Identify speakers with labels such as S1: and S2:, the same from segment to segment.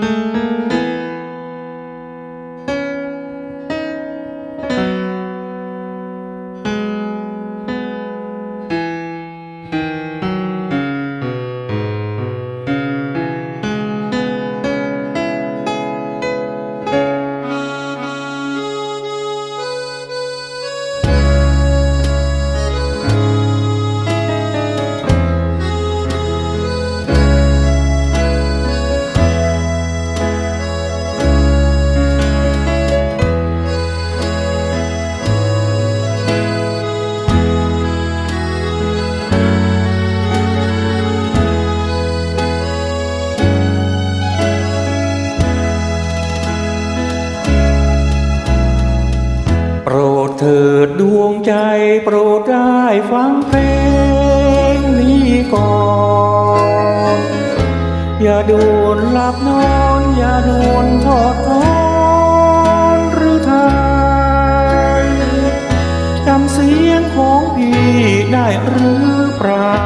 S1: โเถิดดวงใจโปรดได้ฟังเพลงนี้ก่อน อย่าด่วนหลับนอน อย่าด่วนทอดทอนหรือไทยจำเสียงของพี่ได้หรือเปล่า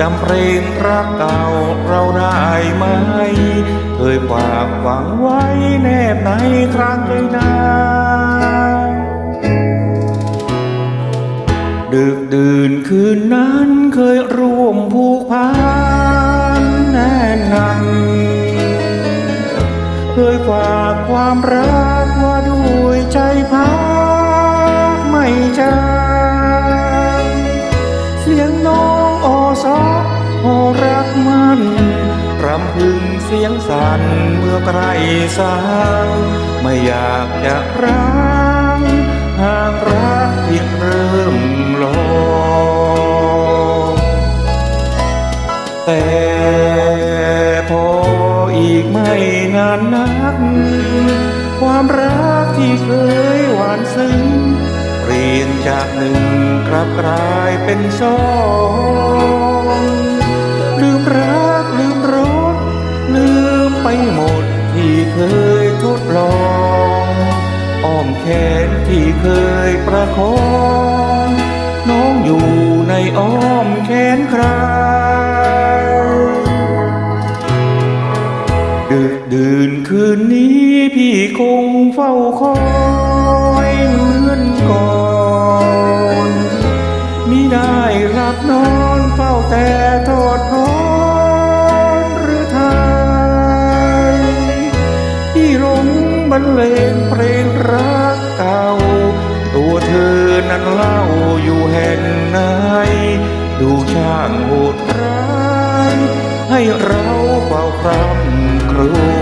S1: จำเพลงรักเก่าเราได้ไหม เคยฝากหวังไว้แนบในครั้งเลยนาดึ คืนนั้นเคยร่วมผูกพันแน่นหนันเคยฝากความรักว่าด้วยใจพักไม่จางเสียงน้องอสอพอรักมันรำพึงเสียงสั่นเมื่อใกล้สางไม่อยากจะร้างห่าง นานนัก ความรักที่เคยหวานซึ้งเปลี่ยนจากหนึ่งกลับกลายเป็นสองลืมรักลืมรสลืมไปหมดที่เคยทดลองอ้อมแขนที่เคยประคอง น้องอยู่ในอ้อมแขนใคร คืนนี้พี่คงเฝ้าคอยเหมือนก่อนมิได้รับนอนเฝ้าแต่ทอดทอนหรือทายพี่ร้องบรรเลงเพลงรักเก่า ตัวเธอนั้นเล่าอยู่แห่งไหนดูช่างโหดร้ายให้เราเฝ้าคร่ำครวญ